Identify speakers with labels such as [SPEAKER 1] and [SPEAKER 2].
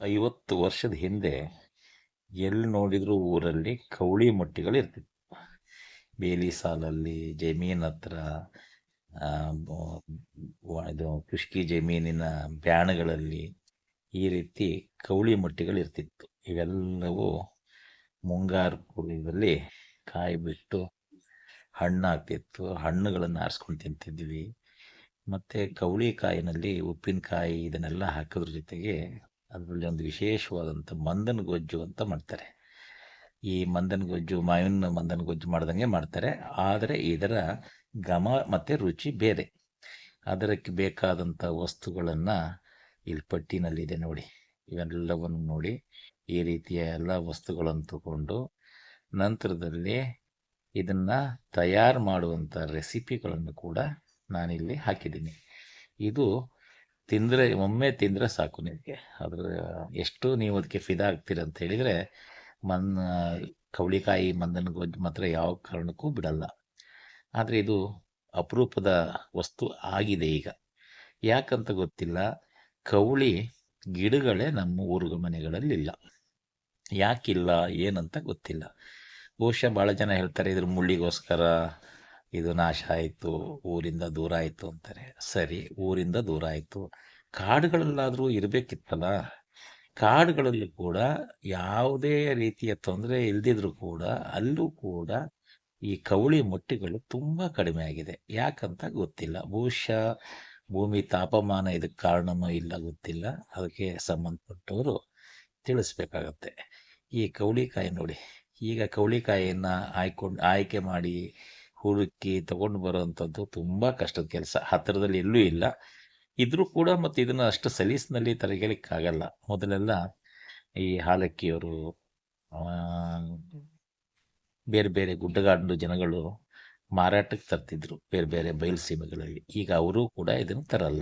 [SPEAKER 1] ಐವತ್ತು ವರ್ಷದ ಹಿಂದೆ ಎಲ್ಲಿ ನೋಡಿದ್ರು ಊರಲ್ಲಿ ಕೌಳಿ ಮೊಟ್ಟೆಗಳು ಇರ್ತಿತ್ತು ಬೇಲಿ ಸಾಲಲ್ಲಿ ಜಮೀನ್ ಹತ್ರ ಇದು ಕೃಷಿ ಜಮೀನಿನ ಬ್ಯಾಣಗಳಲ್ಲಿ ಈ ರೀತಿ ಕೌಳಿ ಮೊಟ್ಟೆಗಳು ಇರ್ತಿತ್ತು ಇವೆಲ್ಲವೂ ಮುಂಗಾರು ಪೂರ್ವದಲ್ಲಿ ಕಾಯಿ ಬಿಟ್ಟು ಹಣ್ಣಾಗ್ತಿತ್ತು ಹಣ್ಣುಗಳನ್ನು ಆರಿಸ್ಕೊಂಡು ತಿಂತಿದ್ವಿ. ಮತ್ತು ಕೌಳಿ ಕಾಯಿನಲ್ಲಿ ಉಪ್ಪಿನಕಾಯಿ ಇದನ್ನೆಲ್ಲ ಹಾಕೋದ್ರ ಜೊತೆಗೆ ಅದರಲ್ಲಿ ಒಂದು ವಿಶೇಷವಾದಂಥ ಮಂದನ ಗೊಜ್ಜು ಅಂತ ಮಾಡ್ತಾರೆ. ಈ ಮಂದನ ಗೊಜ್ಜು, ಮಾವಿನ ಮಂದನ ಗೊಜ್ಜು ಮಾಡ್ದಂಗೆ ಮಾಡ್ತಾರೆ. ಆದರೆ ಇದರ ಘಮ ಮತ್ತು ರುಚಿ ಬೇರೆ. ಅದಕ್ಕೆ ಬೇಕಾದಂಥ ವಸ್ತುಗಳನ್ನು ಇಲ್ಲಿ ಪಟ್ಟಿನಲ್ಲಿದೆ ನೋಡಿ. ಇವೆಲ್ಲವನ್ನು ನೋಡಿ ಈ ರೀತಿಯ ಎಲ್ಲ ವಸ್ತುಗಳನ್ನು ತಗೊಂಡು ನಂತರದಲ್ಲಿ ಇದನ್ನು ತಯಾರು ಮಾಡುವಂಥ ರೆಸಿಪಿಗಳನ್ನು ಕೂಡ ನಾನಿಲ್ಲಿ ಹಾಕಿದ್ದೀನಿ. ಇದು ತಿಂದರೆ ಒಮ್ಮೆ ತಿಂದರೆ ಸಾಕು ನಿಮಗೆ. ಅದ್ರ ಎಷ್ಟು ನೀವು ಅದಕ್ಕೆ ಫಿದಾ ಆಗ್ತೀರ ಅಂತ ಹೇಳಿದರೆ ಮನ್ ಕವಳಿಕಾಯಿ ಮಂದನ ಗೊಜ್ಜು ಮಾತ್ರ ಯಾವ ಕಾರಣಕ್ಕೂ ಬಿಡಲ್ಲ. ಆದರೆ ಇದು ಅಪರೂಪದ ವಸ್ತು ಆಗಿದೆ ಈಗ. ಯಾಕಂತ ಗೊತ್ತಿಲ್ಲ. ಕವಳಿ ಗಿಡಗಳೇ ನಮ್ಮ ಊರುಗ ಮನೆಗಳಲ್ಲಿಲ್ಲ. ಯಾಕಿಲ್ಲ ಏನಂತ ಗೊತ್ತಿಲ್ಲ. ಬಹುಶಃ ಭಾಳ ಜನ ಹೇಳ್ತಾರೆ ಇದ್ರ ಮುಳ್ಳಿಗೋಸ್ಕರ ಇದು ನಾಶ ಆಯಿತು ಊರಿಂದ ದೂರ ಆಯಿತು ಅಂತಾರೆ. ಸರಿ ಊರಿಂದ ದೂರ ಆಯಿತು. ಕಾಡುಗಳಲ್ಲಾದರೂ ಇರಬೇಕಿತ್ತಲ್ಲ? ಕಾಡುಗಳಲ್ಲಿ ಕೂಡ ಯಾವುದೇ ರೀತಿಯ ತೊಂದರೆ ಇಲ್ದಿದ್ರು ಕೂಡ ಅಲ್ಲೂ ಕೂಡ ಈ ಕವಳಿ ಮೊಟ್ಟೆಗಳು ತುಂಬ ಕಡಿಮೆ ಆಗಿದೆ. ಯಾಕಂತ ಗೊತ್ತಿಲ್ಲ. ಬಹುಶಃ ಭೂಮಿ ತಾಪಮಾನ ಇದಕ್ಕೆ ಕಾರಣನೂ ಇಲ್ಲ ಗೊತ್ತಿಲ್ಲ. ಅದಕ್ಕೆ ಸಂಬಂಧಪಟ್ಟವರು ತಿಳಿಸ್ಬೇಕಾಗತ್ತೆ. ಈ ಕವಳಿಕಾಯಿ ನೋಡಿ. ಈಗ ಕವಳಿಕಾಯಿಯನ್ನು ಆಯ್ಕೊಂಡು ಆಯ್ಕೆ ಮಾಡಿ ಹುಡುಕಿ ತಗೊಂಡು ಬರುವಂಥದ್ದು ತುಂಬ ಕಷ್ಟದ ಕೆಲಸ. ಹತ್ತಿರದಲ್ಲಿ ಎಲ್ಲೂ ಇಲ್ಲ. ಇದ್ರೂ ಕೂಡ ಮತ್ತು ಇದನ್ನು ಅಷ್ಟು ಸಲೀಸಿನಲ್ಲಿ ತರಗಲಿಕ್ಕಾಗಲ್ಲ. ಮೊದಲೆಲ್ಲ ಈ ಹಾಲಕ್ಕಿಯವರು ಬೇರೆ ಬೇರೆ ಗುಡ್ಡಗಾಡು ಜನಗಳು ಮಾರಾಟಕ್ಕೆ ತರ್ತಿದ್ರು. ಬೇರೆ ಬೇರೆ ಬಯಲು ಸೀಮೆಗಳಲ್ಲಿ. ಈಗ ಅವರು ಕೂಡ ಇದನ್ನು ತರಲ್ಲ.